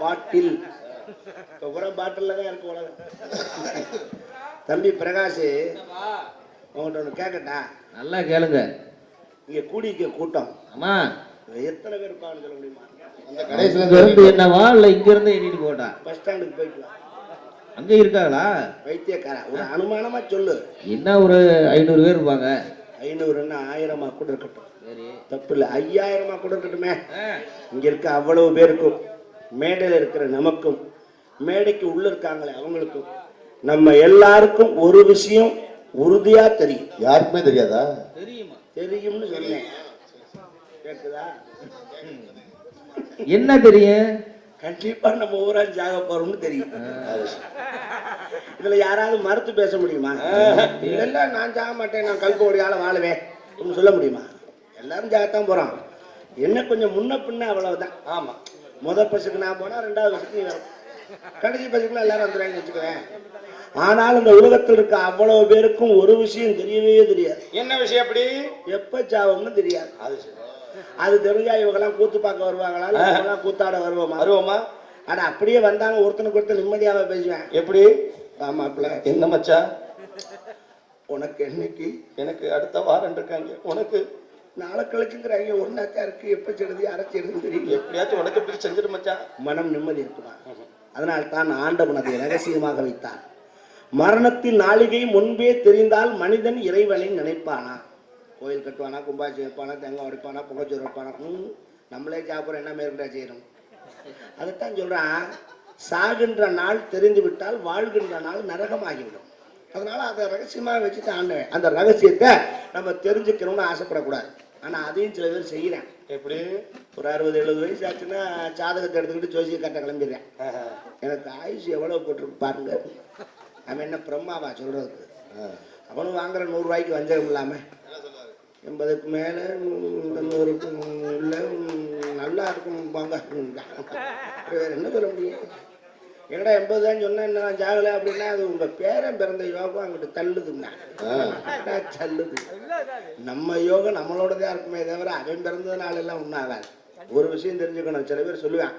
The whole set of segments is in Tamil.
பாட்டில். இப்போ கூட பாட்டில் தான் இருக்கு உலகம். தம்பி பிரகாஷ் உங்கள்கிட்ட ஒன்று கேட்கட்டா நல்லா கேளுங்க. இங்கே கூடிக்க கூட்டம். அம்மா இதுல எத்தனை பேர் இருப்பாங்கன்னு சொல்ல முடியுமா? அந்த கடைசியில இருந்து என்னவா இல்ல இங்க இருந்து எண்ணிட்டு போட்டா பஸ் ஸ்டாண்டுக்கு போயிட்டு வா அங்க இருக்காங்களா? வைத்தியக்காரா? ஒரு அனுமானமா சொல்லு. என்ன ஒரு ஐநூறு பேர் இருப்பாங்க? ஐநூறுன்னா ஆயிரமா கூட இருக்கட்டும். சரி. தப்பு இல்லை. ஐயாயிரமா கூட இருக்கட்டுமே. இங்க இருக்க அவ்வளவு பேருக்கும். மேடையில் இருக்கிற நமக்கும் மேடைக்கு உள்ள இருக்காங்களே அவங்களுக்கும் நம்ம எல்லாருக்கும் ஒரு விஷயம் உறுதியா தெரியும். யாருக்குமே தெரியாதா? தெரியுமா? தெரியும்னு சொன்னேன். கேக்குதா? என்ன தெரியும்? கண்டிப்பா நம்ம ஊரா ஜாக போறோம்னு தெரியும். இதுல யாராவது மறுத்து பேச முடியுமா? இல்ல நான் ஜாக மாட்டேன் நான் கல்போடியால வாழுவேன் அப்படின்னு சொல்ல முடியுமா? எல்லாரும் ஜாகத்தான் போறோம் என்ன கொஞ்சம் முன்ன பின்ன அவ்வளவுதான். ஆமா. முத பஸ்ஸுக்கு நான் போனா ரெண்டாவது பஸ்ஸுக்கு நீ வரும் கடைசி பஸ்ஸுக்குள்ள எல்லாரும் வந்துடுறாங்கன்னு வச்சுக்குவேன் ஆனால் இந்த உலகத்தில் இருக்க அவ்வளவு பேருக்கும் ஒரு விஷயம் தெரியவே தெரியாது. என்ன விஷயம் அப்படி? எப்ப சாவம்னு தெரியாது. அது. அது தெரிஞ்சா இவங்கெல்லாம் கூத்து பார்க்க வருவாங்களா? இவங்கெல்லாம் கூத்தாட வருவோமா? வருவோமா? ஆனா அப்படியே வந்தாலும் ஒருத்தனுக்கு ஒருத்தர் நிம்மதியாவே பேசுவேன். எப்படி? ஆமாப்ல என்ன மச்சான்? உனக்கு என்னைக்கு? எனக்கு அடுத்த வாரம் இருக்காங்க. உனக்கு? நாளை கழிச்சுங்கிறாங்க. ஒரு நாக்கா இருக்கு? எப்ப செடுது அரைச்சிடுதுன்னு தெரியல எப்படியாச்சும் உனக்கு இப்படி செஞ்சிடு மச்சான்? மனம் நிம்மதி இருக்குமா? அதனால் தான் ஆண்டவன் அதை ரகசியமாக வைத்தான் மரணத்தின் நாளிகை முன்பே தெரிந்தால் மனிதன் இறைவனை நினைப்பானா? கோயில் கட்டுவானா கும்பாசி வைப்பானா தேங்காய் உடைப்பானா புகைச்சோறு வைப்பானா? நம்மளே சாப்பிட்றோம் என்ன மேற்கொண்டா செய்யணும்? அதைத்தான் சொல்றான். சாகின்ற நாள் தெரிந்து விட்டால் வாழ்கின்ற நாள் நரகமாகிவிடும். அதனால அதை ரகசியமாக வச்சுட்டு ஆண்டவன் அந்த ரகசியத்தை நம்ம தெரிஞ்சுக்கணும்னு ஆசைப்படக்கூடாது. ஆனா அதையும் சில பேர் செய்கிறேன் எப்படி? ஒரு அறுபது எழுபது வயசு ஆச்சுன்னா ஜாதகத்தை எடுத்துக்கிட்டு ஜோசிய கட்ட கிளம்பிடுறேன். எனக்கு ஆயுசு எவ்வளவு போட்டிருக்கு பாருங்க. அவன் என்ன பிரம்மாவா சொல்றதுக்கு? அவனும் வாங்குற நூறு ரூபாய்க்கு வஞ்சகம் இல்லாம. எண்பதுக்கு மேல ம், தொண்ணூறுக்கு உள்ள ம், நல்லா இருக்கும் வாங்க ம், வேற என்ன சொல்ல முடியும்? என்னடா எண்பது தான் சொன்னா என்ன நான் ஜாகல அப்படின்னா அது உங்க பேரன் பிறந்த யோகம் அங்கிட்டு தள்ளுதுன்னா தள்ளுது. நம்ம யோகம் நம்மளோடதான் இருக்குமே தவிர அவன் பிறந்ததுனால எல்லாம் ஆகாது. ஒரு விஷயம் தெரிஞ்சுக்கணும். சில பேர் சொல்லுவேன்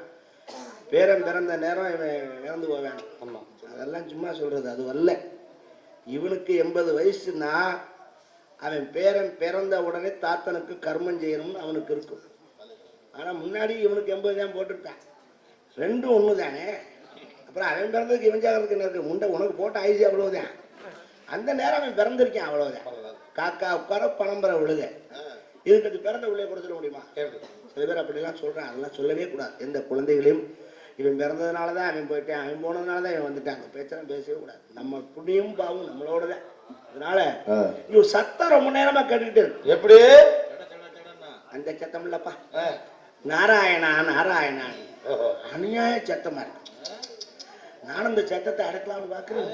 பேரன் பிறந்த நேரம் இவன் இறந்து போவேன். ஆமா. அதெல்லாம் சும்மா சொல்றது அது வரல இவனுக்கு எண்பது வயசுனா அவன் பேரன் பிறந்த உடனே தாத்தனுக்கு கர்மம் செய்யணும்னு அவனுக்கு இருக்கும். ஆனா முன்னாடி இவனுக்கு எண்பது தான் போட்டிருக்கான் ரெண்டும் ஒன்று தானே அப்புறம் அவன் பிறந்ததுக்கு இவன் ஜாகிறதுக்கு என்ன இருக்கு? முண்டை உனக்கு போட்ட ஆயுசு அவ்வளவுதான் அந்த நேரம் அவன் பிறந்திருக்கான் அவ்வளவுதான். காக்கா உட்கார பணம்பரை விழுக இதுக்கு அது பிறந்த உள்ளே கொடுத்துட முடியுமா? சில பேர் அப்படிலாம் சொல்றான் அதெல்லாம் சொல்லவே கூடாது. எந்த குழந்தைகளையும் இவன் பிறந்ததுனால தான் அவன் போயிட்டான். அவன் போனதுனால தான் இவன் வந்துட்டாங்க பேச்செல்லாம் பேசவே கூடாது. நம்ம புண்ணியம் பாவம் நம்மளோட தான் அதனால இவ சத்தம் ரொம்ப நேரமா கேட்டுக்கிட்டு இருக்கு. எப்படி? அந்த சத்தம் இல்லப்பா. நாராயணா நாராயணா. அநியாய சத்தமா இருக்கு. நானும் இந்த சத்தத்தை அடக்கலாம்னு பார்க்கிறேன்.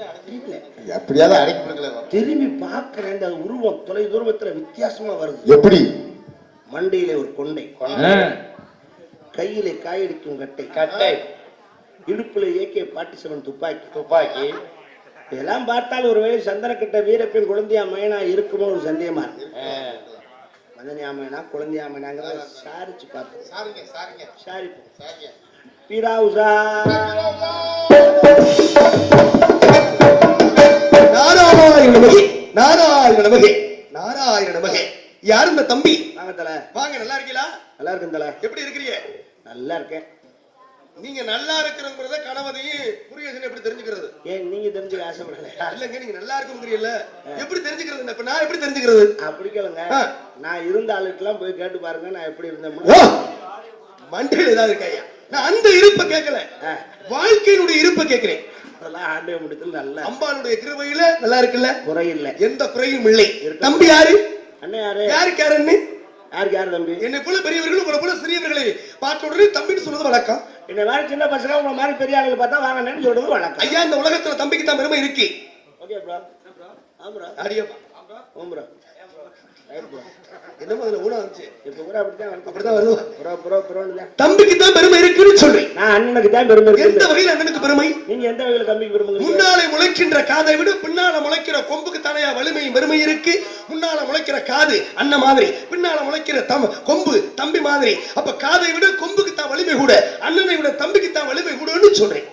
எப்படியாவது அடைக்க திரும்பி பார்க்கிறேன் இந்த உருவம் தொலை தூரத்துல வித்தியாசமா வருது. எப்படி? மண்டையிலே ஒரு கொண்டை ஆ, கையிலே காயடிக்கும் கட்டை கட்டை. இடுப்புல ஏகே பாட்டி செவன் துப்பாக்கி. துப்பாக்கி. இதெல்லாம் பார்த்தால் ஒருவேளை சந்தனக்கிட்ட வீரப்பெண் குழந்தையா மயனா இருக்குமோ ஒரு சந்தேகமா இருக்கு. ஆ. மதனியா மயனா குழந்தையா மயனாங்கிறத சாரிச்சு பார்த்தோம் சாரிங்க சாரிங்க. சாரி சாரிங்க பீரா உஷா நாராயண நமகே நாராயண நமகே நாராயண நமகே யார் இந்த தம்பி? வாங்க தல. வாங்க நல்லா இருக்கீங்களா? நல்லா இருக்கும் தல. எப்படி இருக்கிறீங்க? நல்லா இருக்கேன். நீங்க நல்லா இருக்கிறங்கிறத கணவனையும் முருகேசன் எப்படி தெரிஞ்சுக்கிறது? ஏன் நீங்க தெரிஞ்சுக்க ஆசைப்படலையா? இல்லங்க நீங்க நல்லா இருக்குங்கிறீல்ல. எப்படி தெரிஞ்சுக்கிறது? இப்ப நான் எப்படி தெரிஞ்சுக்கிறது? அப்படி கேளுங்க. நான் இருந்த ஆளுக்கெல்லாம் போய் கேட்டு பாருங்க நான் எப்படி இருந்தேன் மண்டையில் ஏதாவது இருக்கையா நான் அந்த இருப்பை கேட்கல. வாழ்க்கையினுடைய இருப்பை கேட்கிறேன். அதெல்லாம் ஆண்டவ முடித்துல நல்ல. அம்பாளுடைய கிருபையில நல்லா இருக்குல்ல? குறையில்லை. எந்த குறையும் இல்லை. தம்பி யாரு? அண்ணன் யாரு? யாருக்கு யாரு தம்பி? என்னை போல பெரியவர்கள் உங்களை போல சிறியவர்களை பார்த்த உடனே தம்பின்னு சொல்றது வழக்கம். என்ன மாதிரி சின்ன பசங்க உங்களை மாதிரி பெரிய ஆளுங்க பார்த்தா வாங்கன்னு சொல்றது வழக்கம். ஐயா இந்த உலகத்துல தம்பிக்கு தான் பெருமை இருக்கு. ஓகே ப்ரோ ஆ ப்ரோ ப்ரோ என்ன முதல்ல ஊனா வந்துச்சு இப்ப கூட அப்படித்தான் வந்து அப்படிதான் வருது. புறா புறா புறான்னு தான் தம்பிக்கு தான் பெருமை இருக்குன்னு சொல்றேன் நான் அண்ணனுக்கு தான் பெருமை எந்த வகையில் அண்ணனுக்கு பெருமை? நீங்க எந்த வகையில தம்பிக்கு பெருமை முன்னாலே முளைக்கின்ற காதை விட பின்னால முளைக்கிற கொம்புக்கு தானையா வலிமை பெருமை இருக்கு. முன்னால முளைக்கிற காது அண்ணன் மாதிரி பின்னால முளைக்கிற தம் கொம்பு தம்பி மாதிரி. அப்ப காதை விட கொம்புக்கு தான் வலிமை கூட. அண்ணனை விட தம்பிக்கு தான் வலிமை கூடன்னு சொல்றேன்.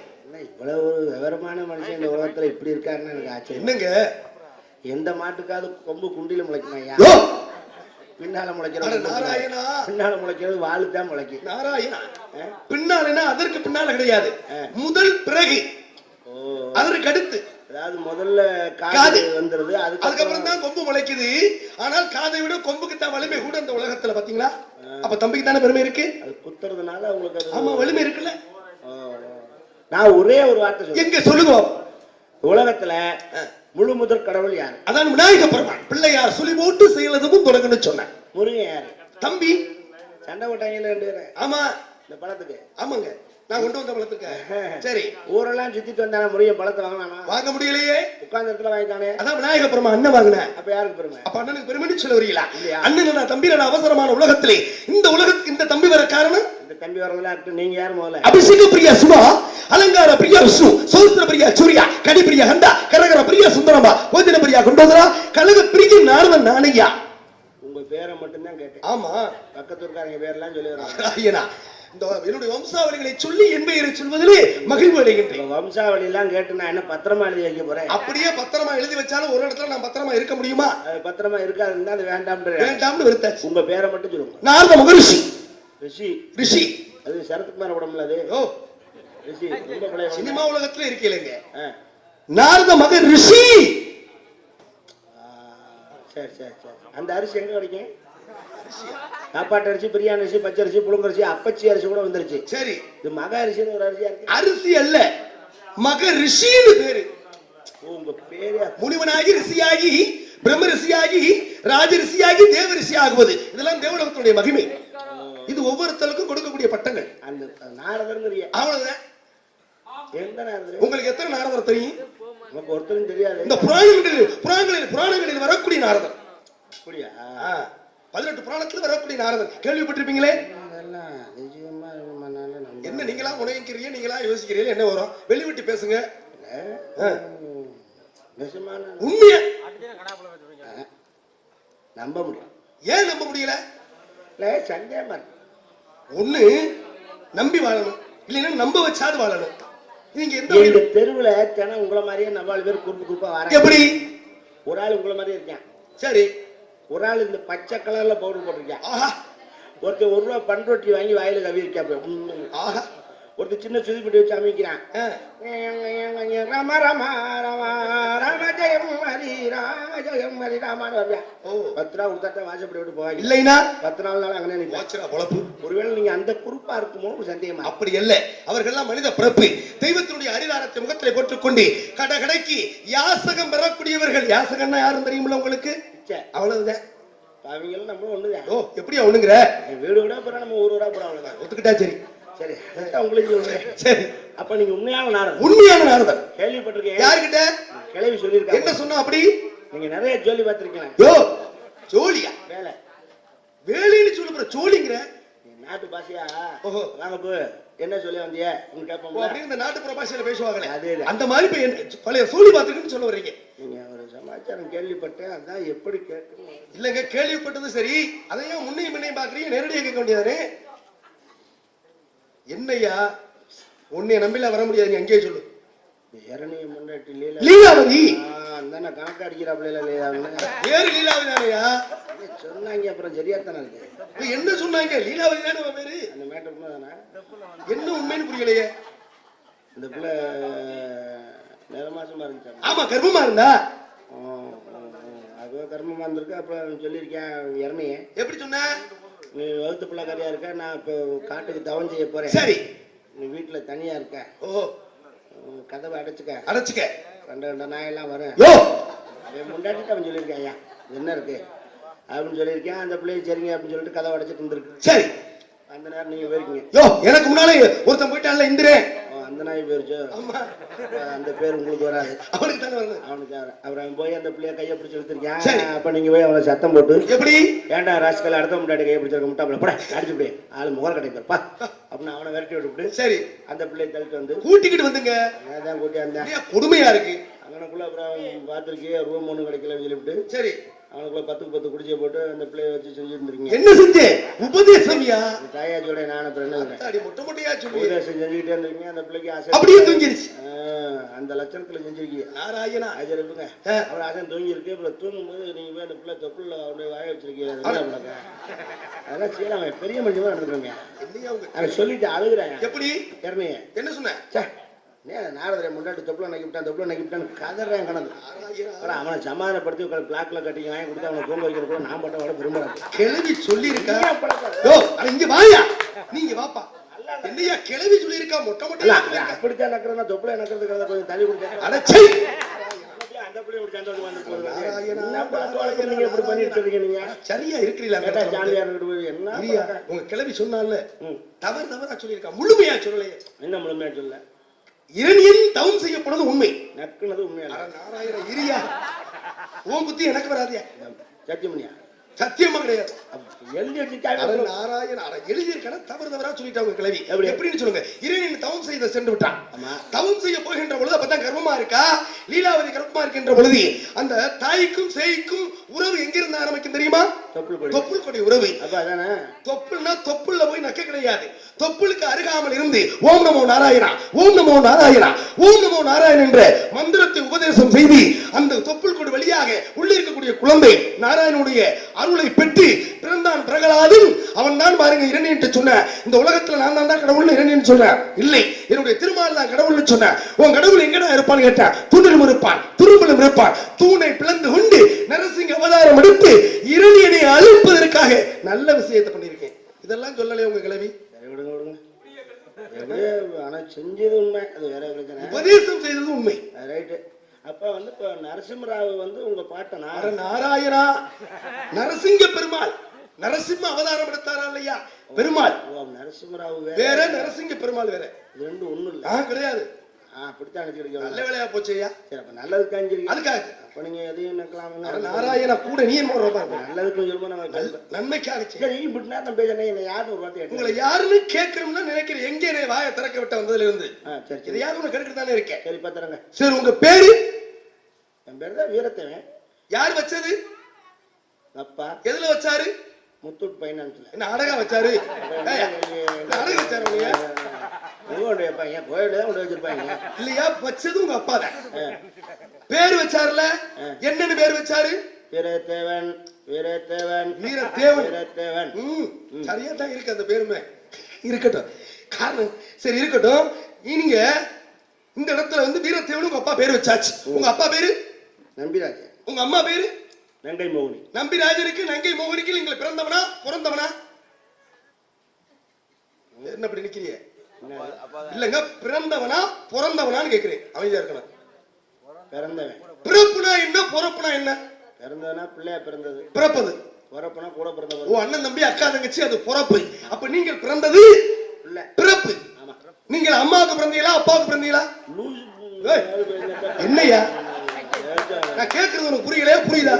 இவ்வளவு ஒரு விவரமான மனுஷன் இந்த உலகத்துல இப்படி இருக்காருன்னு எனக்கு என்னங்க? எந்த மாட்டுக்காவது கொம்பு குண்டில முளைக்குமா ஐயா? பின்னால முளைக்கிறது நாராயணா! பின்னால முளைக்கிறது வாழு தான் முளைக்கும் நாராயணா? பின்னாலனா அதற்கு பின்னால கிடையாது. முதல் பிறகு. அதற்கு அடுத்து. அதாவது முதல்ல காது. வந்துருது அதுக்கப்புறம் தான் கொம்பு முளைக்குது. ஆனால் காதை விட கொம்புக்கு தான் வலிமை கூட இந்த உலகத்துல பாத்தீங்களா? அப்ப தம்பிக்கு தானே பெருமை இருக்கு? அது குத்துறதுனால உங்களுக்கு ஆமா வலிமை இருக்குல்ல. நான் ஒரே ஒரு வார்த்தை எங்க சொல்லுங்க. உலகத்துல முழு முதற் கடவுள் யாரு? அதான் விநாயக பெருமான். பிள்ளையார் சுழி போட்டு செயலதும் தொடங்கன்னு சொன்னேன். முருகன் யாரு? தம்பி. சண்டை போட்டாங்கல்ல ரெண்டு பேரும். ஆமா. இந்த பழத்துக்கு. ஆமாங்க. நான் கொண்டு வந்த பழத்துக்கு. சரி. ஊரெல்லாம் சுத்திட்டு வந்தானே முருகன் பழத்தை வாங்கினானா? வாங்க முடியலையே. உட்கார்ந்த இடத்துல வாங்கிட்டானே. அதான் விநாயக பெருமான் அண்ணன் வாங்கினேன். அப்ப யாருக்கு பெருமை? அப்ப அண்ணனுக்கு பெருமைன்னு சொல்ல வரீங்களா? அண்ணன் நான் தம்பி நான் அவசரமான உலகத்திலே இந்த உலகத்துக்கு இந்த தம்பி வர காரணம்? இந்த தம்பி இருக்கட்டும் நீங்க யார் முதல்ல? அபிஷேக பிரியா சுபா அலங்கார பிரியா விஷ்ணு சோஸ்திர பிரியா சூர்யா கடி பிரியா ஹண்டா கரகர பிரியா சுந்தரமா போஜன பிரியா குண்டோதரா கழக பிரியா நாரதன் நானையா. உங்க பேரை மட்டும்தான் கேட்டேன். ஆமா. பக்கத்து இருக்காரங்க பேர்லாம் சொல்லி வராங்க ஐயனா இந்த என்னுடைய வம்சாவளிகளை சொல்லி என் பெயரை சொல்வதிலே மகிழ்வு அடைகின்றேன். வம்சாவளி எல்லாம் கேட்டு நான் என்ன பத்திரமா எழுதி வைக்க போறேன்? அப்படியே பத்திரமா எழுதி வச்சாலும் ஒரு இடத்துல நான் பத்திரமா இருக்க முடியுமா? பத்திரமா இருக்காதுன்னா அது வேண்டாம்ன்ற வேண்டாம்னு வெறுத்தாச்சு. உங்க பேரை மட்டும் சொல்லுங்க. நாரத மகரிஷி. ரிஷி. ரிஷி. அது சரத்குமார் உடம்புல அது. ஓ. சினிமா உலகத்துல இருக்கீங்க. நாரத மக ரிஷி. சரி சரி சரி. அந்த அரிசி எங்க கிடைக்கும் சாப்பாட்டு அரிசி பிரியாணி அரிசி பச்சை அரிசி புழுங்கரிசி அப்பச்சி அரிசி கூட வந்துருச்சு. சரி. இது மக அரிசின்னு ஒரு அரிசியா இருக்கு? அரிசி அல்ல மக ரிஷின்னு பேரு. உங்க பேரே. முனிவனாகி ரிஷியாகி பிரம்ம ரிஷியாகி ராஜ ரிஷியாகி தேவ ரிஷி ஆகுவது இதெல்லாம் தேவலோகத்தினுடைய மகிமை. இது ஒவ்வொருத்தருக்கும் கொடுக்கக்கூடிய பட்டங்கள். அந்த நாரதருங்கிறிய. அவ்வளவுதான். நாரதர் உங்களுக்கு எத்தனை நாரதர் தெரியும்? நமக்கு ஒருத்தரும் தெரியாது. இந்த புராணங்களில் புராணங்களில் புராணங்களில் வரக்கூடிய நாரதர். அப்படியா? பதினெட்டு புராணத்துல வரக்கூடிய நாரதர். கேள்விப்பட்டிருப்பீங்களே? என்ன நீங்களா உணவிக்கிறீங்க நீங்களா யோசிக்கிறீங்க என்ன வரும்? வெளி விட்டு பேசுங்க உண்மையா? நம்ப முடியும் ஏன் நம்ப முடியல? சந்தேகமா ஒண்ணு நம்பி வாழணும். இல்லைன்னா நம்ப வச்சாது வாழணும். நீங்க எந்த எங்க தெருவுல தினம் உங்களை மாதிரியே நாலு பேர் குறுப்பு குறுப்பா வராங்க. எப்படி? ஒரு ஆள் உங்களை மாதிரியே இருக்கான். சரி. ஒரு ஆள் இந்த பச்சை கலர்ல பவுடர் போட்டிருக்கான். ஒருத்தர் ஒரு ரூபா பண்ரொட்டி வாங்கி வாயில கவி இருக்கா ஆஹா. ஒருத்தர் சின்ன சுதிப்பட்டி வச்சு அமைக்கிறான். ரம ரம ரம ரம ஜெயம் ஹரி ராம ஜெயம் ஹரி ராமான்னு வருவேன் பத்து ரூபா கொடுத்தா வாசப்படி விட்டு போவாங்க இல்லைனா? பத்து நாள் நாள் அங்கே வாச்சரா பொழப்பு. ஒருவேளை நீங்க அந்த குறுப்பா இருக்குமோ ஒரு சந்தேகமா. அப்படி அல்ல அவர்கள்லாம் மனித பிறப்பு. தெய்வத்தினுடைய அரிதாரத்தை முகத்திலே போட்டுக்கொண்டு கட கடைக்கு யாசகம் பெறக்கூடியவர்கள். யாசகம்னா யாரும் தெரியுமில்ல உங்களுக்கு. அவ்வளவுதான். அவங்களும் நம்மளும் ஒண்ணுதான். ஓ எப்படியா ஒண்ணுங்கிற? வீடு விட போறோம் நம்ம ஊர் விட போறோம் அவ்வளவுதான். ஒத்துக்கிட்டா சரி. சரி அதான் உங்களுக்கு சொல்றேன். சரி. அப்ப நீங்க உண்மையான நாரதர். உண்மையான நாரதர். கேள்விப்பட்டிருக்கேன் யாருக்கிட்ட கிளவி என்ன சொல்லியிருக்காங்க சொன்னா அப்படி? நீங்க நிறைய ஜோலி பார்த்திருக்கீங்க யோ ஜோலியா? வேலை. வேலைன்னு சொல்ல போற ஜோலிங்கிற? நாட்டு பாஷையா? ஓஹோ. வாங்க போ. என்ன சொல்லி வந்திய? உங்க கேட்போம் அப்படின்னு இந்த நாட்டுப்புற பாஷையில பேசுவாங்களே. அதேதான். அந்த மாதிரி இப்ப என்ன- பழைய சோழி பாத்துருக்குன்னு சொல்ல வர்றீங்க. நீங்க ஒரு சமாச்சாரம் கேள்விப்பட்டேன் அதான் எப்படி கேட்கணும்? இல்லங்க கேள்விப்பட்டது சரி. அதையும் முன்னையும் முன்னையும் பாக்குறீங்க நேரடியாக கேட்க வேண்டியதானே என்னய்யா உன்னைய நம்பில வர முடியாது நீ அங்கேயே சொல்லு. இரணிய முன்னாடி லீல. லீலாவதி? அந்த கணக்கு அடிக்கிறாப்புல லீலாவுன்னு ஏறு லீலாவதி தானையா சொன்னாங்க அப்புறம் சரியா தானே இருக்கு என்ன சொன்னாங்க? லீலாவதி தானே பேரு? அந்த மேட்டர் தானே? என்ன உண்மைன்னு புரியலையே. இந்த பிள்ளை நேர மாசமா இருந்துச்சு ஆமா கர்ப்பமா இருந்தா? அதுவே கர்மமா இருந்திருக்கு அப்புறம் சொல்லியிருக்கேன் இரணிய எப்படி சொன்ன? நீ வகுத்து பிள்ளைக்காரியா இருக்க? நான் இப்போ காட்டுக்கு தவம் செய்ய போறேன். சரி. நீ வீட்டுல தனியா இருக்க. ஓ. கதவை அடைச்சுக்க. அடைச்சுக்க. ரெண்டு ரெண்டு நாயெல்லாம் வரும் யோ. அவன் முண்டாட்டிட்டு அவன் சொல்லியிருக்கான் ஐயா. என்ன இருக்கு? அப்படின்னு சொல்லியிருக்கேன். அந்த பிள்ளைய சரிங்க அப்படின்னு சொல்லிட்டு கதவை அடைச்சிட்டு இருந்திருக்கு சரி. அந்த நேரம் நீங்க போயிருக்கீங்க. யோ எனக்கு முன்னாலே ஒருத்தன் போயிட்டான்ல இந்திரன். அந்த நாய் போயிருச்சோ ஆமா. அந்த பேர் உங்களுக்கு வராது. அவனுக்கு தானே அவனுக்கு அவன் அப்புறம் அவன் போய் அந்த பிள்ளைய கையை பிடிச்சி எடுத்திருக்கேன். அப்ப நீங்க போய் அவனை சத்தம் போட்டு எப்படி? ஏன்டா ராஸ்கல் அடுத்த முன்னாடி கையை பிடிச்சிருக்க முட்டாப்புல. போட அடிச்சு விடு ஆளு முகர் கிடைப்பாருப்பா அப்படின்னு அவனை விரட்டி விட்டுவிட்டு சரி. அந்த பிள்ளையை தள்ளிட்டு வந்து கூட்டிக்கிட்டு வந்துங்க. நான் தான் கூட்டி வந்தேன் கொடுமையா இருக்கு. அவனுக்குள்ள அப்புறம் பார்த்துருக்கியே ரூம் ஒன்றும் கிடைக்கலன்னு சொல்லிவிட்டு சரி. அவனுக்குள்ள பத்துக்கு பத்து குடிச்சை போட்டு அந்த பிள்ளைய வச்சு செஞ்சுருந்துருக்கீங்க. என்ன செஞ்சே? உபதேசம்யா தாயாச்சியோட நான் அப்புறம் என்ன மொட்டை மொட்டையா சொல்லி. உபதேசம் செஞ்சுக்கிட்டே இருந்திருக்கீங்க அந்த பிள்ளைக்கு ஆசை அப்படியே தூங்கிருச்சு. அந்த லட்சணத்துல செஞ்சிருக்கீங்க. நாராயணா. அது இருக்குங்க. அப்புறம் அசன் தூங்கி இருக்கு அப்புறம் தூங்கும்போது நீங்க போய் அந்த பிள்ளை தொப்புல அவனுடைய வாய வச்சிருக்கீங்க? அதெல்லாம் அவன் பெரிய என்னையா உங்க அவன் சொல்லிட்டு அழுகுறான். எப்படி? என்ன சொன்ன? சே ஏன் நாரதரை முன்னாடி தொப்புல நக்கி விட்டான் தொப்புல நக்கி விட்டான்னு கதறேன். அப்புறம் அவனை சமாதானப்படுத்தி உட்காந்து பிளாக்ல கட்டி வாங்கி கொடுத்து அவனை தூங்க வைக்கிற கூட நான் மட்டும் விட விரும்புறேன். கிழவி சொல்லி இருக்கா யோ அட இங்க வாயா. நீங்க வாப்பா. என்னையா கிழவி சொல்லி இருக்கா மொட்டை சொல்லியிருக்கா? அப்படித்தான் நக்கிறதா தொப்புல நக்கிறதுக்கு கொஞ்சம் தள்ளி கொடுத்தேன். அட சை. அந்த பிள்ளை இப்படி சந்தோஷமா வந்து போகுது. நாராயணா, என்ன பழக்க வழக்கம் நீங்க இப்படி பண்ணிட்டு இருக்கீங்க நீங்க சரியா இருக்கிறீங்களா என்ன? உங்க கிழவி சொன்னால. தவறு தவறா சொல்லியிருக்கா. முழுமையா சொல்லலையே. என்ன முழுமையா சொல்ல இரணியன் தவம் செய்யப்படுறது உண்மை. உண்மையா? அட நாராயண இரியா. உன் புத்தி எனக்கு வராதியா சத்தியமணியா? சத்தியமா கிடையாது. எழுதி அட வச்சுட்டாங்க நாராயண அட எழுதியிருக்கா தவறு தவறா சொல்லிட்டா உங்க கிழவி. எப்படி? எப்படின்னு சொல்லுங்க. இரணியன் தவம் செய்த சென்று விட்டான். ஆமா. தவம் செய்ய போகின்ற பொழுது அப்பதான் கர்ப்பமா இருக்கா? லீலாவதி கர்ப்பமா இருக்கின்ற பொழுது அந்த தாய்க்கும் சேய்க்கும் உறவு எங்கிருந்து ஆரம்பிக்கும் தெரியுமா? தொப்புள் கொடி தொப்புள் கொடி உறவு. அப்ப அதானே? தொப்புள்னா தொப்புள்ள போய் நக்க கிடையாது. தொப்புளுக்கு அருகாமல் இருந்து ஓம் நமோ நாராயணா ஓம் நமோ நாராயணா ஓம் நமோ நாராயணன் என்ற மந்திரத்தை உபதேசம் செய்து அந்த தொப்புள் கொடி வழியாக உள்ளே இருக்கக்கூடிய குழந்தை நாராயணனுடைய அருளை பெற்று பிறந்தான் பிரகலாதன். அவன் தான் பாருங்க இரண்டு சொன்ன இந்த உலகத்துல நான் தான் கடவுள் இரண்டு சொன்னேன் இல்லை என்னுடைய திருமால் தான் கடவுள்னு சொன்னேன் உன் கடவுள் எங்கடா இருப்பான்னு கேட்டேன் தூணிலும் இருப்பான் துரும்பிலும் இருப்பான். தூணை பிளந்து கொண்டு நரசிங்க அவதாரம் எடுத்து இரணியனை அழிப்பதற்காக நல்ல விஷயத்தை பண்ணியிருக்கேன். இதெல்லாம் சொல்லலையே உங்க சரி விடுங்க விடுங்க. ஆனா செஞ்சது உண்மை. அது வேற பிரச்சனை. உபதேசம் செய்தது உண்மை. ரைட்டு அப்ப வந்து இப்ப நரசிம்மராவ் வந்து உங்க பாட்டனா அட நாராயணா நரசிங்க பெருமாள். நரசிம்ம அவதாரம் எடுத்தாரா இல்லையா? பெருமாள். நரசிம்மராவ் வேற. நரசிங்க பெருமாள் வேற. இது ரெண்டும் ஒண்ணும் இல்ல. கிடையாது. அப்படித்தான் நல்ல நினைச்சிருக்கீங்க வேலையா போச்சையா சரி அப்ப நல்லதுக்கு அஞ்சிருக்கீங்க அதுக்காக. அப்ப நீங்க எதையும் அட நிக்கலாம் நாராயணா கூட நீ என்ன நல்லதுக்கு சொல்லுமா நம்ம. நன்மைக்காக சரி இப்படி நேரம் பேசுறேன் என்ன யாரும் ஒரு வார்த்தை உங்களை யாருன்னு கேட்கணும்னு நினைக்கிறேன். எங்கே என்னை வாயை திறக்க விட்ட வந்ததுல இருந்து சரி இதை யாரும் கெடுக்கிட்டு தானே இருக்கேன். சரி பாத்துறேங்க சரி உங்க பேரு? என் பேர் தான் வீரத்தவன். யார் வச்சது? அப்பா. எதுல வச்சாரு? முத்தூட் பைனான்ஸ்ல. என்ன அடகா வச்சாரு? அடகு வச்சாரு உன்னைய? உங்க வைப்பாங்க கோயில தான் கொண்டு வச்சிருப்பாங்க. இல்லையா? வச்சது உங்க அப்பா தான் பேர் வச்சாருல? என்னன்னு பேர் வச்சாரு? வீரத்தேவன் வீரத்தேவன் வீரத்தேவன். வீரத்தேவன். சரியா தான் இருக்கு அந்த பேருமே. இருக்கட்டும். காரணம் சரி இருக்கட்டும். நீங்க இந்த இடத்துல வந்து வீரத்தேவன் உங்க அப்பா பேர் வச்சாச்சு. உங்க அப்பா பேரு? நம்பிராஜ் உங்க அம்மா பேரு? நங்கை மோகினி. நம்பிராஜனுக்கு நங்கை மோகனிக்கு நீங்கள் பிறந்தவனா பிறந்தவனா? என்ன அப்படி நிக்கிறீங்க? இல்லங்க பிறந்தவனா பிறந்தவனான்னு கேக்குறேன் அமைதியா இருக்கணும். பிறந்தவன். பிறப்புனா என்ன பிறப்புனா என்ன? பிறந்தவனா பிள்ளையா பிறந்தது. பிறப்பது. பிறப்புனா கூட ஓ பிறந்தவன் அண்ணன் தம்பி அக்கா தங்கச்சி அது பிறப்பு. அப்ப நீங்கள் பிறந்தது பிறப்பு. நீங்கள் அம்மாவுக்கு பிறந்தீங்களா அப்பாவுக்கு பிறந்தீங்களா? என்னய்யா நான் கேக்குறது உனக்கு புரியலையா புரியுதா?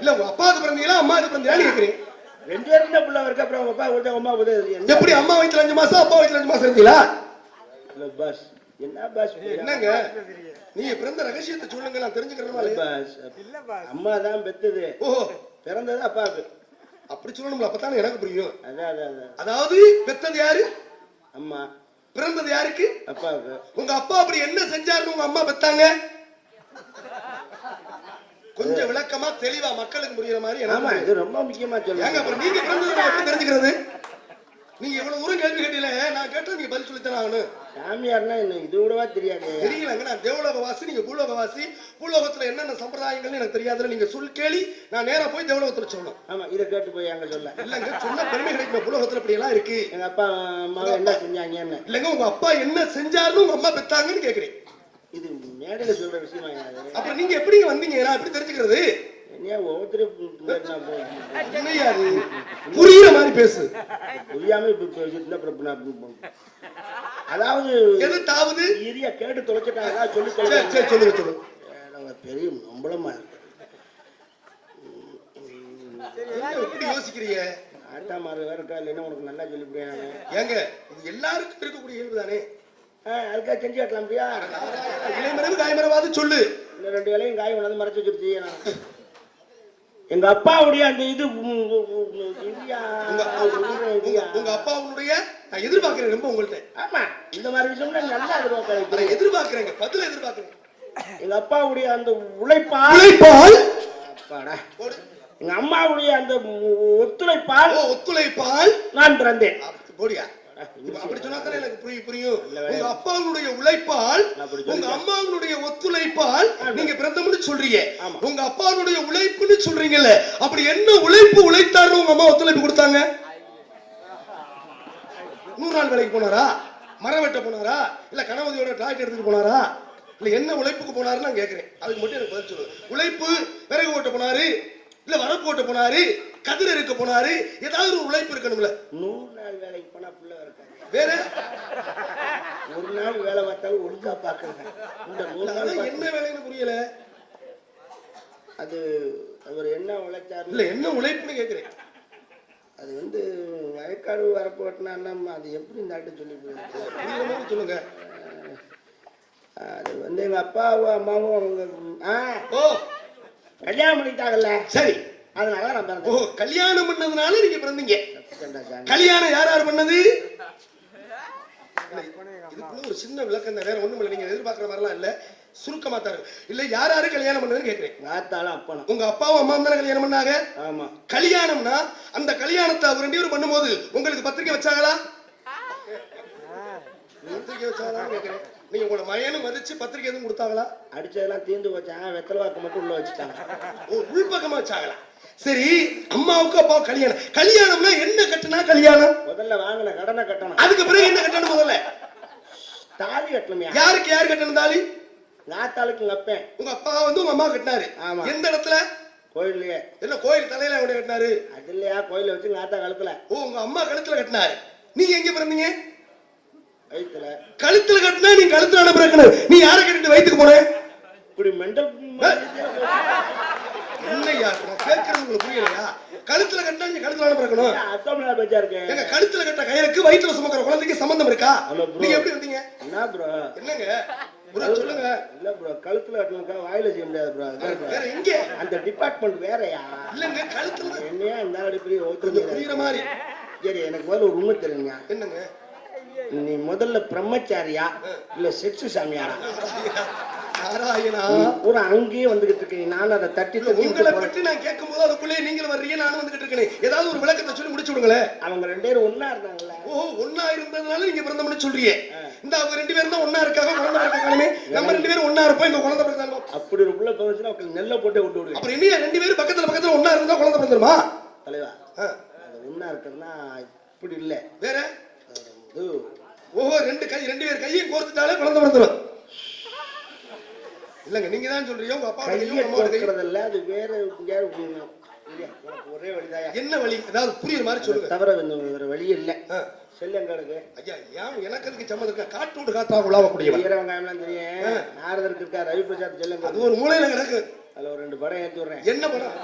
இல்ல உங்க அப்பாவுக்கு பிறந்தீங்களா அம்மாவுக்கு பிறந்தீங்களான்னு கேக்குறேன் ரெண்டு பேரும் தான் பிள்ளை இருக்கு. அப்புறம் அப்பா கொடுத்தா அம்மா என்ன? எப்படி அம்மா வயித்துல அஞ்சு மாசம் அப்பா வயித்துல அஞ்சு மாசம் இருந்தீங்களா இல்ல பாஸ். என்ன பாஸ்? என்னங்க? நீங்க பிறந்த ரகசியத்தை சொல்லுங்க நான் தெரிஞ்சுக்கிறேன் இல்லையா பாஸ். அம்மா தான் பெத்தது. ஓஹோ. பிறந்தது அப்பாவுக்கு. அப்படி சொல்லணும்ல அப்பதானே எனக்கு புரியும். அதான் அதான் அதான். அதாவது பெத்தது யாரு? அம்மா. பிறந்தது யாருக்கு? அப்பாவுக்கு. உங்க அப்பா அப்படி என்ன செஞ்சாருன்னு உங்க அம்மா பெத்தாங்க? கொஞ்சம் விளக்கமா தெளிவா மக்களுக்கு புரியுற மாதிரி ஆமா. இது ரொம்ப முக்கியமா சொல்லுங்க. அப்புறம் நீங்க பிறந்தது தெரிஞ்சுக்கிறது? நீங்க இவ்வளவு தூரம் கேள்வி கேட்டீல நான் கேட்டா நீங்க பதில் சொல்லித்தானே ஆகணும். சாமியார்னா என்ன? இது கூடவா தெரியாது? தெரியலங்க நான் தேவலோகவாசி நீங்க பூலோகவாசி. பூலோகத்துல என்னென்ன சம்பிரதாயங்கள்னு எனக்கு தெரியாதுல நீங்க சொல் கேளி. நான் நேரா போய் தேவலோகத்துல சொல்லணும். ஆமா இதை கேட்டு போய் அங்க சொல்ல இல்லங்க சொன்ன பெருமை கிடைக்கும்? பூலோகத்துல இப்படி எல்லாம் இருக்கு. எங்க அப்பா அம்மாவை என்ன செஞ்சாங்கன்னு. இல்லங்க உங்க அப்பா என்ன செஞ்சாருன்னு உங்க அம்மா பெத்தாங்கன்னு கேக்குறேன். இது மேடையில சொல்ற விஷயமா அப்புறம் நீங்க எப்படி வந்தீங்க? நான் எப்படி தெரிஞ்சுக்கிறது? புரியுற மாதிரி பேசு. புரியாம அதாவது எது தாவது? இரியா கேட்டு தொலைச்சிட்டாங்க. சொல்லி சரி சொல்லுங்க சொல்லுங்க. நம்ம பெரிய நம்பளமா இருக்கு. என்ன இப்படி யோசிக்கிறீங்க? ஆட்டா மாறு வேற இருக்கா? இல்லைன்னா உனக்கு நல்லா சொல்லிவிடுவேன் ஏங்க இது எல்லாருக்கும் இருக்கக்கூடிய இயல்பு தானே அதுக்காக செஞ்சு காட்டலாம் முடியா இளைமரவு காய்மரவாது சொல்லு. இந்த ரெண்டு வேலையும் காய் கொண்டாந்து மறைச்சு வச்சிருச்சு நான். எங்க அப்பாவுடைய அந்த இது உங்க அப்பாவுடைய நான் எதிர்பார்க்கிறேன் ரொம்ப உங்கள்ட்ட. ஆமா இந்த மாதிரி விஷயம்ல நல்லா எதிர்பார்க்க நான் எதிர்பார்க்கிறேங்க பதில எதிர்பார்க்கிறேன் எங்க அப்பாவுடைய அந்த உழைப்பால் உழைப்பால்? அப்பாடா. எங்க அம்மாவுடைய அந்த ஒத்துழைப்பால் ஒத்துழைப்பால்? நான் பிறந்தேன். போடியா? அப்படி சொன்னா எனக்கு புரியும்? புரியும் உங்க அப்பாவுடைய உழைப்பால் உங்க அம்மாவுடைய ஒத்துழைப்பால் நீங்க பிறந்தம்னு சொல்றீங்க. உங்க அப்பாவுடைய உழைப்புன்னு சொல்றீங்கல்ல அப்படி என்ன உழைப்பு உழைத்தாருன்னு உங்க அம்மா ஒத்துழைப்பு கொடுத்தாங்க? நூறு நாள் வேலைக்கு போனாரா? மரம் வெட்ட போனாரா? இல்ல கணவதியோட டிராக்டர் எடுத்துட்டு போனாரா? இல்ல என்ன உழைப்புக்கு போனாருன்னு நான் கேக்குறேன். அதுக்கு மட்டும் எனக்கு பதில் சொல்லுங்க உழைப்பு விறகு ஓட்ட போனாரு இல்ல வரப்பு ஓட்ட போனாரு கதிர் இருக்க போனாரு ஏதாவது ஒரு உழைப்பு இருக்கணும்ல. நூறு நாள் வேலைக்கு போனா பிள்ளை இருக்காது. வேற? ஒரு நாள் வேலை பார்த்தாலும் ஒழுங்கா பாக்குறேன் இந்த நூறு நாள் என்ன வேலைன்னு புரியல. அது அவர் என்ன உழைச்சாரு? இல்ல என்ன உழைப்புன்னு கேக்குறேன். அது வந்து வயக்காடு வரப்பு வெட்டினா அது எப்படி இந்த ஆட்டு சொல்லி போயிருக்கு சொல்லுங்க. அது வந்து எங்க அப்பாவும் அம்மாவும் அவங்க ஆ ஓ. கல்யாணம் பண்ணிட்டாங்கல்ல. சரி. அதனால நான் ஓ பிறந்தேன் கல்யாணம் பண்ணதுனால நீங்க பிறந்தீங்க. கல்யாணம் யார் யார் பண்ணது? இதுக்குள்ள ஒரு சின்ன விளக்கம் தான் வேற ஒண்ணும் இல்ல நீங்க எதிர்பார்க்கிற மாதிரிலாம் இல்ல. சுருக்கமா இருக்கு. இல்ல யார் யாரு கல்யாணம் பண்ணதுன்னு கேக்குறேன். எங்க ஆத்தாலும் அப்பனும். உங்க அப்பாவும் அம்மாவும் தானே கல்யாணம் பண்ணாங்க? ஆமா. கல்யாணம்னா அந்த கல்யாணத்தை அவங்க ரெண்டு பேரும் பண்ணும்போது உங்களுக்கு பத்திரிக்கை வச்சாங்களா? பத்திரிக்கை வச்சாங்களான்னு கேக்குறேன். நீங்க உங்களோட மயனும் மதிச்சு பத்திரிக்கை எதுவும் கொடுத்தாங்களா? அடிச்சதெல்லாம் தீர்ந்து போச்சான் வெத்தலை வாக்கு மட்டும் உள்ள வச்சுட்டாங்க. ஓ உள்பக்கமா வச்சாங்களா? சரி அம்மாவுக்கு அப்பாவுக்கு கல்யாணம். கல்யாணம்னா என்ன கட்டுனா கல்யாணம்? முதல்ல வாங்கின கடனை கட்டணும். அதுக்கு பிறகு என்ன கட்டணும் முதல்ல? தாலி கட்டணுமியா யாருக்கு யார் கட்டணும் தாலி? நாத்தாளுக்கு அப்பேன். உங்க அப்பா வந்து உங்க அம்மா கட்டினாரு. ஆமா. எந்த இடத்துல? கோயில்லையே. என்ன கோயில் தலையில அவனை கட்டினாரு? அது இல்லையா கோயில வச்சு ஆத்தா கழுத்துல. ஓ உங்க அம்மா கழுத்துல கட்டினாரு. நீங்க எங்க பிறந்தீங்க? வயிற்றுல கழுத்துல கட்டினா நீ கழுத்துல அனுப்புறக்கணும் நீ யாரை கட்டிட்டு வயித்துக்கு போன? இப்படி மெண்டல் நான் கேட்கறது உங்களுக்கு புரியலையா? கழுத்துல கட்டினா நீங்க கழுத்துல அனுப்புறக்கணும் அத்தமிழா பச்சா இருக்கு எங்க கழுத்துல கட்ட கயிறுக்கு வயித்துல சுமக்கிற குழந்தைக்கு சம்பந்தம் இருக்கா. நீங்க எப்படி வந்தீங்க என்ன ப்ரோ என்னங்க? சொல்லுங்க. இல்ல ப்ரோ கழுத்துல கட்டணுக்கா வாயில செய்ய முடியாது ப்ரோ வேற எங்க? அந்த டிபார்ட்மெண்ட் வேறயா? இல்லங்க கழுத்துல என்னையா இந்த கொஞ்சம் ஓட்டு புரியுற மாதிரி. சரி எனக்கு முதல்ல ஒரு உண்மை தெரியுங்க. என்னங்க? நீ முதல்ல பிரம்மச்சாரியா? இல்ல செக்ஸ் சாமியாரா நாராயணா ஒரு அங்கேயே வந்துகிட்டு இருக்கீங்க நான் அதை தட்டி தட்டி உங்களை. பற்றி நான் கேட்கும்போது அதுக்குள்ளே நீங்களும் வர்றீங்க நானும் வந்துகிட்டு இருக்கேன். ஏதாவது ஒரு விளக்கத்தை சொல்லி முடிச்சு விடுங்களேன் அவங்க ரெண்டு பேரும் ஒண்ணா இருந்தாங்கல்ல. ஓ ஒன்னா இருந்ததுனால நீங்க பிறந்தோம்னு சொல்றீங்க. இந்த அவங்க ரெண்டு பேரும் தான் ஒன்னா இருக்காங்க குழந்தை பிறக்காமே நம்ம ரெண்டு பேரும் ஒன்னா இருப்போம் இங்க குழந்தை பிறந்தாங்க அப்படி ஒரு புள்ள அவங்களுக்கு நெல்லை போட்டு விட்டு விடுவேன் அப்புறம் என்னையா ரெண்டு பேரும் பக்கத்துல பக்கத்துல ஒன்னா இருந்தா குழந்தை பிறந்துருமா? தலைவா ஒண்ணா இருக்கிறதுனா இப்படி இல்ல. வேற? ஓஹோ ரெண்டு கை ரெண்டு பேர் கையும் கோர்த்துட்டாலே குழந்தை பிறந்துரும். இல்லங்க நீங்க தான் சொல்றீங்க. உங்க அப்பா கையை கோர்க்கறது இல்ல அது வேற எங்கேயாவது ஒரே வழிதாயா? என்ன வழி? ஏதாவது புரியுற மாதிரி சொல்லுங்க. தவிர வேற வழி இல்ல. ஆ. செல்லு எங்க இருக்கு ஐயா ஏன் எனக்கு அதுக்கு சம்மந்தம் இருக்கா? காட்டு விட்டு காத்தா உலாவக்கூடியவன். ஈர வெங்காயம்லாம் தெரியும். நாரதருக்கு இருக்கா ரவி பிரசாத் செல்லுங்க. அது ஒரு மூலையில கிடக்கு. அதுல ஒரு ரெண்டு படம் ஏத்தி விடுறேன். என்ன படம்?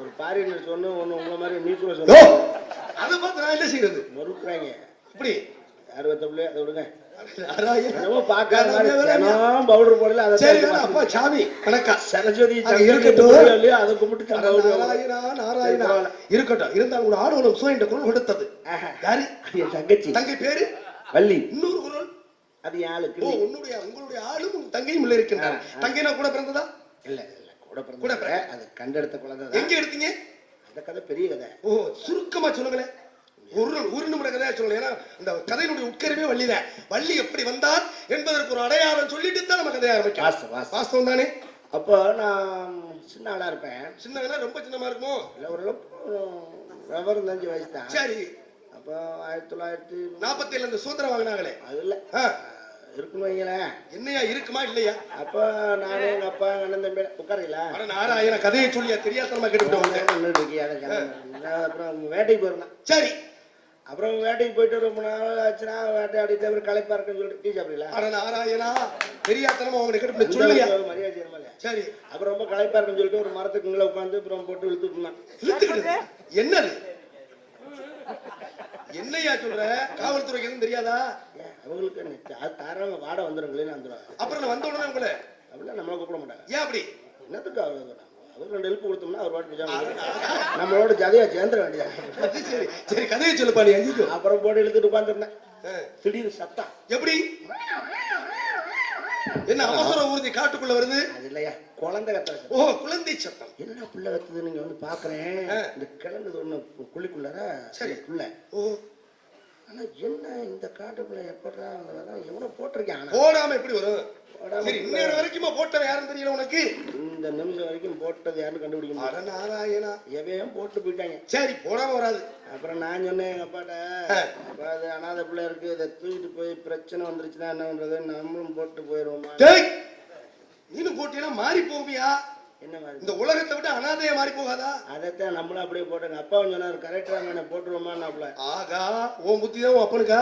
ஒரு பாரினர் சொன்னு ஒண்ணு உங்களை மாதிரி நீக்குள்ள ஓ சொன்ன. அதை பார்த்து நான் என்ன செய்யறது? மறுக்குறாங்க. இப்படி. அறுபத்தொப்புல அதை விடுங்க. பவுடர் போடல அப்பா சாமி கணக்கா சரஸ்வதி இருக்கட்டும். அதை கும்பிட்டு. நாராயணா. இருக்கட்டும். இருந்தாலும் ஒரு ஆடு உலகம் என்ற குரல் கொடுத்தது. ஆஹா. யாரு? என் தங்கச்சி. தங்கை பேரு? வள்ளி. இன்னொரு குரல். அது யாளுக்கு ஓ உன்னுடைய உங்களுடைய ஆளும் உன் தங்கையும் உள்ள இருக்கின்றார். தங்கைனா கூட பிறந்ததா? இல்ல இல்ல கூட கூட பிறந்த பிறந்த. அது கண்டெடுத்த குழந்தை எங்க எடுத்தீங்க? அந்த கதை பெரிய கதை. ஓ சுருக்கமா சொல்லுங்களேன். ஒரு ஒரு நிமிட கதையா சொல்லுங்க ஏன்னா இந்த கதையினுடைய உட்கருமே வள்ளிதான் வள்ளி எப்படி வந்தார் என்பதற்கு ஒரு அடையாளம் சொல்லிட்டு தான் நம்ம கதையை வாஸ்து வாஸ்தவம் தானே? அப்போ நான் சின்ன ஆளா இருப்பேன். சின்னதுனா ரொம்ப சின்னமா இருக்குமோ? இல்லை ஓரளவுக்கு விவரம் வயசு தான். சரி. அப்போ ஆயிரத்தி தொள்ளாயிரத்தி நாற்பத்தி ஏழு அந்த சுதந்திரம் வாங்கினாங்களே. அது இல்லை. ஆ, இருக்குன்னு வைங்களேன். என்னையா இருக்குமா இல்லையா? அப்போ நானும் எங்கள் அப்பா எங்கள் அண்ணன் தம்பி உட்காரீங்களா நாராயண கதையை சொல்லியா? தெரியாதனமா வந்தேன் அப்புறம் வேட்டைக்கு போயிருந்தேன். சரி. அப்புறம் வேட்டைக்கு போயிட்டு ரொம்ப நாள் ஆச்சுன்னா வேட்டையாடிட்டு அப்புறம் களைப்பா இருக்குன்னு சொல்லிட்டு டீ சாப்பிடலாம் அட நாராயணா தெரியாதனமா உங்களை கிட்ட சொல்லுங்க. மரியாதை செய்யணுமா இல்லையா? சரி. அப்புறம் ரொம்ப களைப்பா இருக்குன்னு சொல்லிட்டு ஒரு மரத்துக்கு மேல உட்காந்து அப்புறம் போட்டு இழுத்துட்டு இருந்தான். இழுத்துக்கிட்டு என்னது? என்னையா சொல்ற? காவல்துறைக்கு எதுவும் தெரியாதா? அவங்களுக்கு தாராளமா வாட வந்துடுங்களே வந்துடும் அப்புறம் வந்த உடனே உங்களை? அப்படிலாம் நம்மளை கூப்பிட மாட்டாங்க. ஏன் அப்படி? என்னத்துக்கு அவர் அவர் ரெண்டு எழுப்பு கொடுத்தோம்னா அவர் பாட்டு இருப்பாரு. நம்மளோட ஜதையா சேர்ந்துட வேண்டியது? அது சரி. சரி கதையை சொல்லுப்பா நீ ஐயோ அப்புறம் போட்டு இழுத்துட்டு உட்காந்துருந்தேன். திடீர்னு சத்தம். எப்படி? என்ன அவசர ஊர்தி காட்டுக்குள்ள வருது? அது இல்லையா குழந்தை கத்துற சத்தம். ஓ குழந்தை சத்தம். என்ன பிள்ளை கத்துது நீங்க வந்து பாக்குறேன். இந்த கிழங்குது ஒண்ணு குழிக்குள்ளார? சரி. பிள்ளை. ஓ. ஆனா என்ன இந்த காட்டுக்குள்ள எப்படா எவனோ போட்டிருக்கேன் ஆனா. போடாம எப்படி வரும்? சரி இன்னொரு வரைக்குமா போட்டவன் யாரும் தெரியல உனக்கு? இந்த நிமிஷம் வரைக்கும் போட்டது யாருன்னு கண்டுபிடிக்க அட நாராயணா. எவையும் போட்டு போயிட்டாங்க. சரி போடாம வராது. அப்புறம் நான் சொன்னேன் எங்க அப்பாட்ட அப்பா, அது அனாதை பிள்ளை இருக்கு இதை தூக்கிட்டு போய் பிரச்சனை வந்துருச்சுன்னா என்ன பண்றது? நம்மளும் போட்டு போயிருவோமா டேய் நீனும் போட்டீங்கன்னா மாறி போவியா இந்த உலகத்தை விட்டு அனாதையா மாறி போகாதா? அதைத்தான் நம்மளும் அப்படியே போட்டோங்க. அப்பாவும் சொன்னார் கரெக்டா என்ன போட்டுருவோமான்னாப்புல. ஆகா உன் புத்தி தான் உன் அப்பனுக்கா?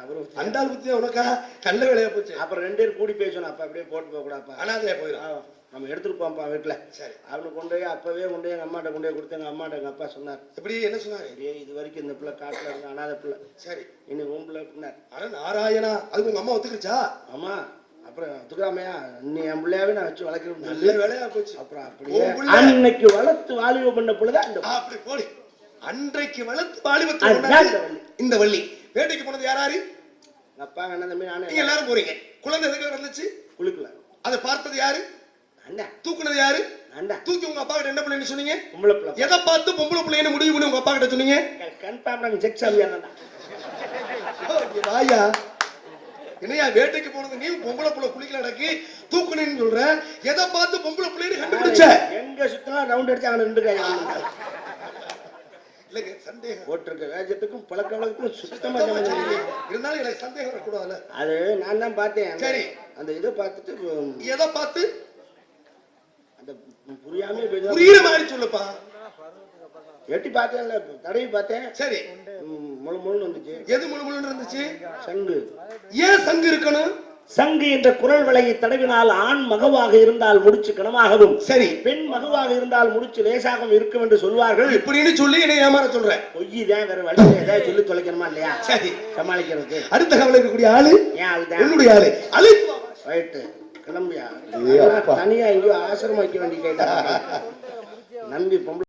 அவரும் அண்டாள் புத்தி தான் உனக்கா? கல்ல வேலையா போச்சு. அப்புறம் ரெண்டு பேரும் கூடி பேசணும் அப்ப அப்படியே போட்டு போக கூடாப்பா. அனாதையா போயிடும் நம்ம எடுத்துட்டு போப்பா வீட்டுல. சரி. அவனை கொண்டு போய் அப்பவே கொண்டு போய் எங்க அம்மாட்ட கொண்டு போய் கொடுத்து எங்க அம்மாட்ட எங்க அப்பா சொன்னார் எப்படி என்ன சொன்னாரு? சரியே இது வரைக்கும் இந்த பிள்ளை காட்டுல இருக்கு அனாதை பிள்ளை. சரி. இனி உன் பிள்ளை அப்படின்னார். அட நாராயணா அதுக்கு உங்க அம்மா ஒத்துக்கிச்சா ஆமா அப்புறம் ஒத்துக்காமையா நீ என் பிள்ளையாவே நான் வச்சு வளர்க்கிறேன் நல்ல வேலையா போச்சு. அப்புறம் அப்படியே? அன்னைக்கு வளர்த்து வாலிப பண்ண பிள்ளைதான் இந்த அப்படி போடி. அன்றைக்கு வளர்த்து கொண்டாந்து இந்த வள்ளி. வேட்டைக்கு போனது யாராரு அப்பா அண்ணன் தம்பி நானே. நீங்க எல்லாரும் போறீங்க. குழந்தை எதுக்கு வந்துச்சு குளிக்கல. அதை பார்த்தது யாரு? அண்ணா. தூக்குனது யாரு? அண்ணா. தூக்கி உங்க அப்பா கிட்ட என்ன பிள்ளைன்னு சொன்னீங்க? பொம்பளை பிள்ளை. எதை பார்த்து பொம்பளை பிள்ளைன்னு முடிவு பண்ணி உங்க அப்பா கிட்ட சொன்னீங்க கன்ஃபார்ம் செக் சாமியா அண்ணா ராயா என்னையா வேட்டைக்கு போனது நீ பொம்பளை புள்ள குளிக்கல அடக்கி தூக்குனேன்னு சொல்ற. எதை பார்த்து பொம்பளை பிள்ளைன்னு கண்டுபிடிச்ச? எங்க சுத்தலாம் ரவுண்ட் அடிச்சு அங்க நின்று இல்லைங்க சந்தேகம். போட்டிருக்க வேஜத்துக்கும் பழக்க வழக்கத்துக்கும் சுத்தமா சுத்தமா. இருந்தாலும் எனக்கு சந்தேகம் வரக்கூடாதுல்ல. அது நான் தான் பார்த்தேன். சரி. அந்த இதை பார்த்துட்டு எதை பார்த்து? அந்த புரியாம புரியுற மாதிரி சொல்லுப்பா. எட்டி பார்த்தேன்ல தடவி பார்த்தேன். சரி. முழு எது இருந்துச்சு? சங்கு. ஏன் சங்கு இருக்கணும்? சங்கு என்ற குரல் வளையை தடவினால் ஆண் மகவாக இருந்தால் முடிச்சு கனமாகவும் சரி. பெண் மகவாக இருந்தால் முடிச்சு லேசாகவும் இருக்கும் என்று சொல்வார்கள். இப்படின்னு சொல்லி என்னை ஏமாற சொல்ற. பொய் தான் வேற வழி ஏதாவது சொல்லி தொலைக்கணுமா இல்லையா? சரி. சமாளிக்கிறதுக்கு. அடுத்த கவலை இருக்கக்கூடிய ஆளு? ஏன் அதுதான் என்னுடைய ஆளு. வா. ரைட்டு கிளம்பியா. தனியா எங்கேயோ ஆசிரமம் வைக்க வேண்டிய நம்பி பொம்பளை